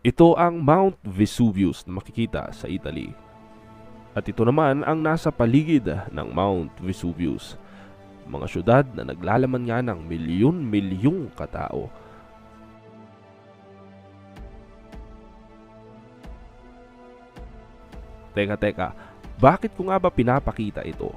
Ito ang Mount Vesuvius na makikita sa Italy. At ito naman ang nasa paligid ng Mount Vesuvius. Mga syudad na naglalaman nga ng milyon-milyong katao. Teka, teka, bakit ko nga ba pinapakita ito?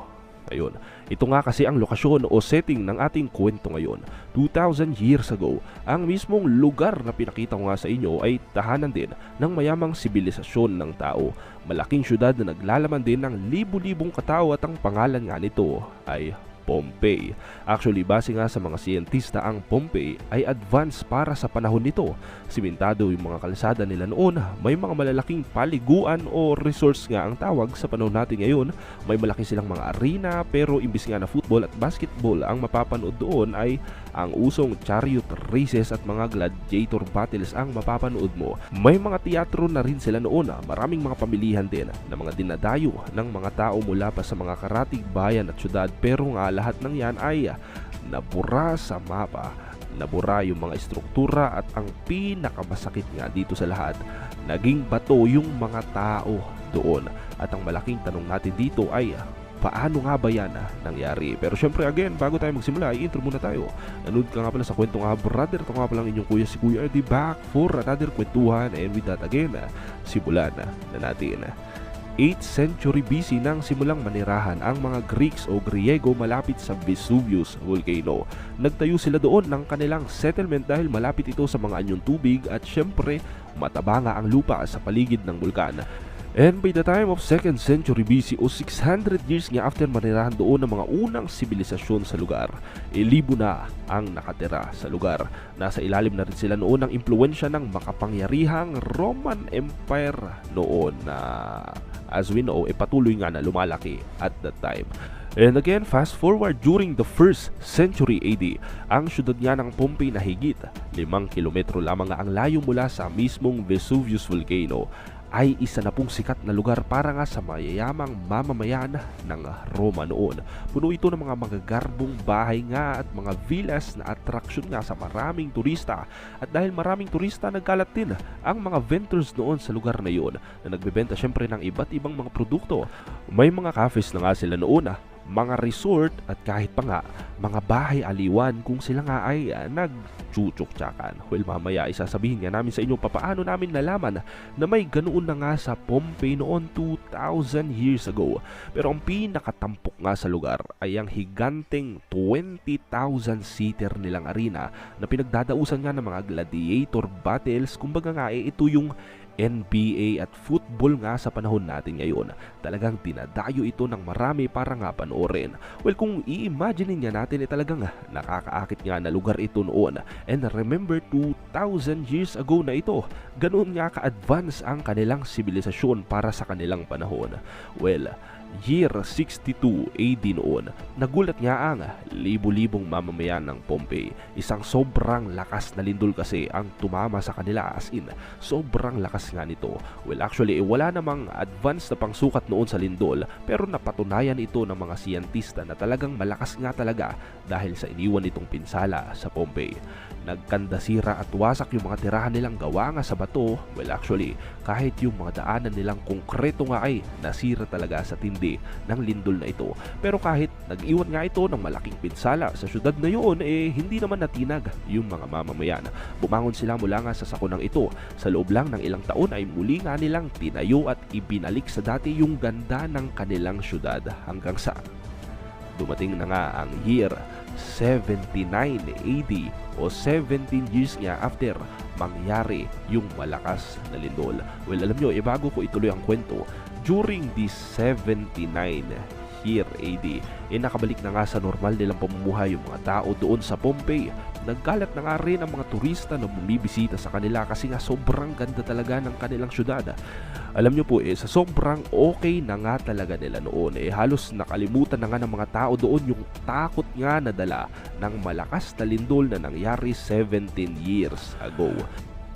Ayun, ito nga kasi ang lokasyon o setting ng ating kwento ngayon. 2,000 years ago, ang mismong lugar na pinakita ko nga sa inyo ay tahanan din ng mayamang sibilisasyon ng tao. Malaking syudad na naglalaman din ng libu-libong katao at ang pangalan nga nito ay Pompey. Actually, base nga sa mga siyentista, ang Pompey ay advanced para sa panahon nito. Simentado yung mga kalsada nila noon, may mga malalaking paliguan o resorts nga ang tawag sa panahon natin ngayon. May malaki silang mga arena pero imbis nga na football at basketball ang mapapanood doon ay ang usong chariot races at mga gladiator battles ang mapapanood mo. May mga teatro na rin sila noon, maraming mga pamilihan din na mga dinadayo ng mga tao mula pa sa mga karatig bayan at syudad pero nga lahat ng yan ay nabura sa mapa. Nabura yung mga estruktura at ang pinakamasakit nga dito sa lahat, naging bato yung mga tao doon. At ang malaking tanong natin dito ay paano nga ba yan nangyari? Pero syempre again, bago tayo magsimula, i-intro muna tayo. Nanood ka nga pala sa kwento nga brother. Ito nga pala inyong kuya si Kuya Eddie back for another kwentuhan. And with that again, simulan na natin. 8th century BC nang simulang manirahan ang mga Greeks o Griego malapit sa Vesuvius volcano. Nagtayo sila doon ng kanilang settlement dahil malapit ito sa mga anyong tubig at syempre mataba nga ang lupa sa paligid ng bulkan. And by the time of 2nd century BC o 600 years nga after manirahan doon ng mga unang sibilisasyon sa lugar, ilibo na ang nakatira sa lugar. Nasa ilalim na rin sila noon ng impluensya ng makapangyarihang Roman Empire noon na as we know, e patuloy nga na lumalaki at that time. And again, fast forward during the 1st century AD, ang syudad nga ng Pompey na higit 5 kilometro lamang ang layo mula sa mismong Vesuvius volcano ay isa na pong sikat na lugar para nga sa mayayamang mamamayan ng Roma noon. Puno ito ng mga magagarbong bahay nga at mga villas na atraksyon nga sa maraming turista. At dahil maraming turista, nagkalat din ang mga vendors noon sa lugar na iyon na nagbebenta syempre ng iba't ibang mga produkto. May mga cafes na nga sila noon mga resort at kahit pa nga mga bahay aliwan kung sila nga ay uh, nagchuchuktsakan. Well, mamaya isasabihin nga namin sa inyo papaano namin nalaman na may ganoon na nga sa Pompey noon 2,000 years ago. Pero ang pinakatampok nga sa lugar ay ang higanteng 20,000 seater nilang arena na pinagdadausan nga ng mga gladiator battles. Kumbaga nga eh, ito yung NBA at football nga sa panahon natin ngayon. Talagang dinadayo ito ng marami para nga panoorin. Well, kung i-imagine niya natin, eh, talagang nakakaakit nga na lugar ito noon. And remember, 2,000 years ago na ito, ganoon nga ka-advance ang kanilang sibilisasyon para sa kanilang panahon. Well, year 62 AD noon, nagulat nga ang libu-libong mamamayan ng Pompey. Isang sobrang lakas na lindol kasi ang tumama sa kanila as in, sobrang lakas nga nito. Well actually, wala namang advanced na pangsukat noon sa lindol pero napatunayan ito ng mga siyentista na talagang malakas nga talaga dahil sa iniwan nitong pinsala sa Pompey. Nagkandasira at wasak yung mga tirahan nilang gawa nga sa bato. Well actually, kahit yung mga daanan nilang konkreto nga ay nasira talaga sa tindi ng lindol na ito. Pero kahit nag-iwan nga ito ng malaking pinsala sa syudad na yun, eh hindi naman natinag yung mga mamamayan. Bumangon sila mula nga sa sakunang ito. Sa loob lang ng ilang taon ay muli nga nilang tinayo at ibinalik sa dati yung ganda ng kanilang syudad hanggang sa dumating na nga ang year 79 AD o 17 years nga after mangyari yung malakas na lindol. Well, alam nyo, eh, bago ko ituloy ang kwento, during the 79 year AD, eh nakabalik na nga sa normal nilang pamumuhay yung mga tao doon sa Pompey. Nagkalat na nga rin ang mga turista na bumibisita sa kanila kasi nga sobrang ganda talaga ng kanilang syudad. Alam nyo po eh, sa sobrang okay na nga talaga nila noon eh, halos nakalimutan na nga ng mga tao doon yung takot nga na dala ng malakas na lindol na nangyari 17 years ago.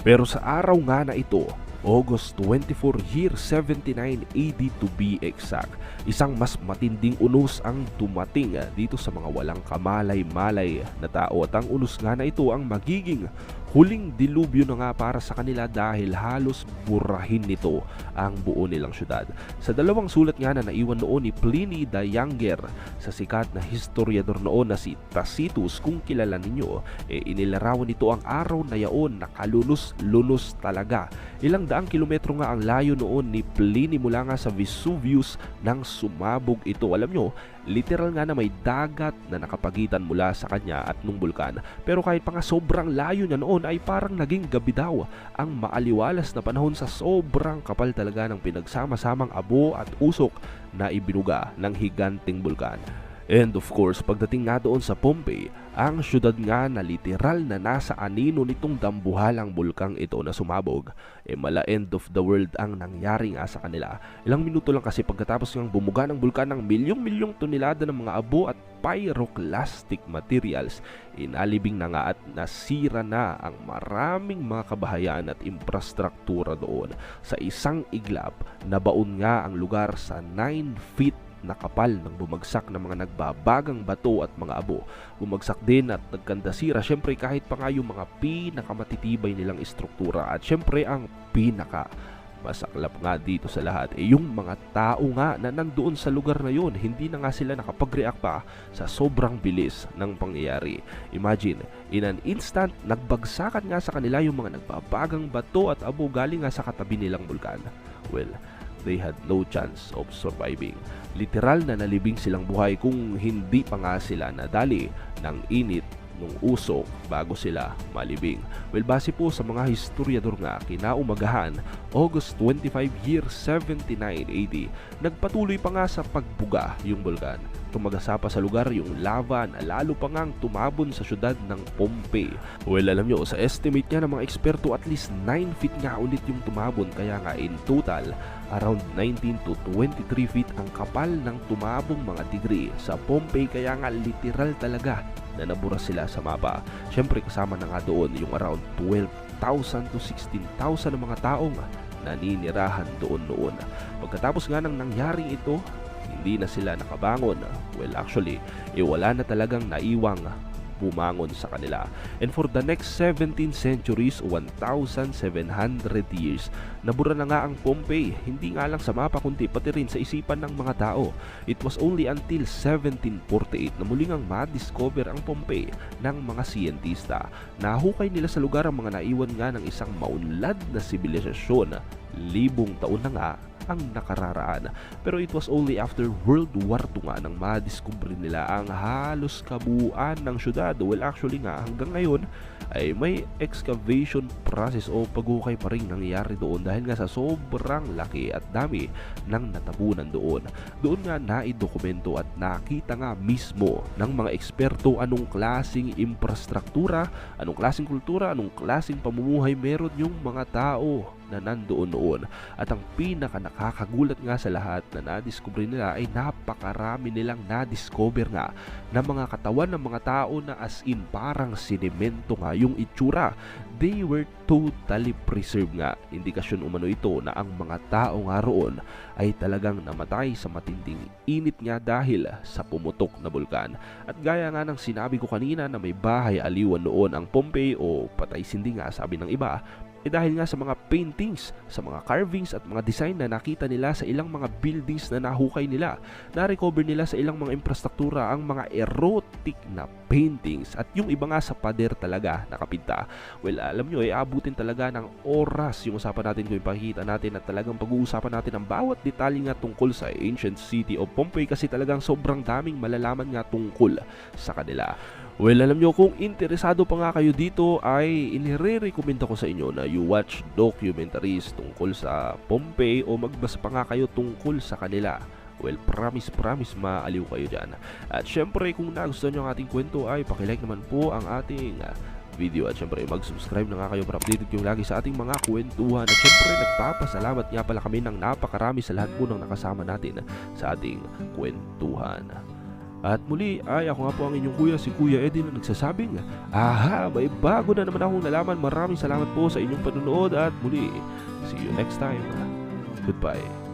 Pero sa araw nga na ito, August 24 year 79 AD to be exact. Isang mas matinding unos ang dumating dito sa mga walang kamalay-malay na tao at ang unos nga na ito ang magiging huling dilubyo na nga para sa kanila dahil halos burahin nito ang buo nilang syudad. Sa dalawang sulat nga na naiwan noon ni Pliny the Younger sa sikat na historiador noon na si Tacitus kung kilala ninyo, eh inilarawan nito ang araw na yaon na kalunos-lunos talaga. Ilang daang kilometro nga ang layo noon ni Pliny mula nga sa Vesuvius nang sumabog ito. Alam nyo, literal nga na may dagat na nakapagitan mula sa kanya at nung bulkan. Pero kahit pa nga sobrang layo niya noon ay parang naging gabi daw ang maaliwalas na panahon sa sobrang kapal talaga ng pinagsama-samang abo at usok na ibinuga ng higanting bulkan. And of course, pagdating nga doon sa Pompey, ang syudad nga na literal na nasa anino nitong dambuhalang bulkang ito na sumabog, eh mala end of the world ang nangyari nga sa kanila. Ilang minuto lang kasi pagkatapos ng bumuga ng bulkan ng milyong-milyong tonelada ng mga abo at pyroclastic materials, inalibing na nga at nasira na ang maraming mga kabahayan at infrastruktura doon. Sa isang iglap, nabaon nga ang lugar sa 9 feet na kapal ng bumagsak ng mga nagbabagang bato at mga abo. Bumagsak din at nagkandasira syempre kahit pa nga yung mga pinakamatitibay nilang istruktura at syempre ang pinaka masaklap nga dito sa lahat eh yung mga tao nga na nandoon sa lugar na yun. Hindi na nga sila nakapag-react pa sa sobrang bilis ng pangyayari. Imagine in an instant nagbagsakan nga sa kanila yung mga nagbabagang bato at abo galing nga sa katabi nilang bulkan. Well they had no chance of surviving. Literal na nalibing silang buhay kung hindi pa nga sila nadali ng init nung usok bago sila malibing. Well, base po sa mga historiador nga, kinaumagahan, August 25 year 79 AD, nagpatuloy pa nga sa pagbuga yung bulkan. Tumagasa pa sa lugar yung lava na lalo pa ngang tumabon sa syudad ng Pompey. Well, alam nyo, sa estimate niya ng mga eksperto, at least 9 feet nga ulit yung tumabon. Kaya nga in total, around 19 to 23 feet ang kapal ng tumabong mga degree sa Pompey. Kaya nga literal talaga na nabura sila sa mapa. Siyempre kasama na nga doon yung around 12,000 to 16,000 ng mga taong naninirahan doon noon. Pagkatapos nga ng nangyaring ito, hindi na sila nakabangon. Well, actually, eh, wala na talagang naiwang bumangon sa kanila. And for the next 17 centuries, 1,700 years, nabura na nga ang Pompey. Hindi nga lang sa mapa kundi pati rin sa isipan ng mga tao. It was only until 1748 na muling ang ma-discover ang Pompey ng mga siyentista. Nahukay nila sa lugar ang mga naiwan nga ng isang maunlad na sibilisasyon. Libong taon na nga ang nakararaan. Pero it was only after World War II nga nang madiskubre nila ang halos kabuuan ng syudad. Well, actually nga, hanggang ngayon ay may excavation process o paghukay pa rin nangyayari doon dahil nga sa sobrang laki at dami ng natabunan doon. Doon nga naidokumento at nakita nga mismo ng mga eksperto anong klasing infrastruktura, anong klasing kultura, anong klasing pamumuhay meron yung mga tao na nandoon noon. At ang pinaka nakakagulat nga sa lahat na nadiscover nila ay napakarami nilang nadiscover nga na mga katawan ng mga tao na as in parang sinemento nga yung itsura. They were totally preserved nga. Indikasyon umano ito na ang mga tao nga roon ay talagang namatay sa matinding init nga dahil sa pumutok na bulkan. At gaya nga ng sinabi ko kanina na may bahay aliwan noon ang Pompey o patay sindi nga sabi ng iba, eh dahil nga sa mga paintings, sa mga carvings at mga design na nakita nila sa ilang mga buildings na nahukay nila. Na-recover nila sa ilang mga infrastruktura ang mga erotic na paintings at yung iba nga sa pader talaga nakapinta. Well, alam nyo, eh, abutin talaga ng oras yung usapan natin kung ipakita natin at talagang pag-uusapan natin ang bawat detalye nga tungkol sa ancient city of Pompeii kasi talagang sobrang daming malalaman nga tungkol sa kanila. Well, alam nyo, kung interesado pa nga kayo dito ay inire-recommend ko sa inyo na you watch documentaries tungkol sa Pompey o magbasa pa nga kayo tungkol sa kanila. Well, promise, promise, maaliw kayo dyan. At syempre, kung nagustuhan nyo ang ating kwento ay pakilike naman po ang ating ah, video at syempre mag-subscribe na nga kayo para updated kayo lagi sa ating mga kwentuhan at syempre nagpapasalamat nga pala kami ng napakarami sa lahat po ng nakasama natin sa ating kwentuhan. At muli ay ako nga po ang inyong kuya, si Kuya Eddie na nagsasabing, Aha, may bago na naman akong nalaman. Maraming salamat po sa inyong panonood at muli, see you next time. Goodbye.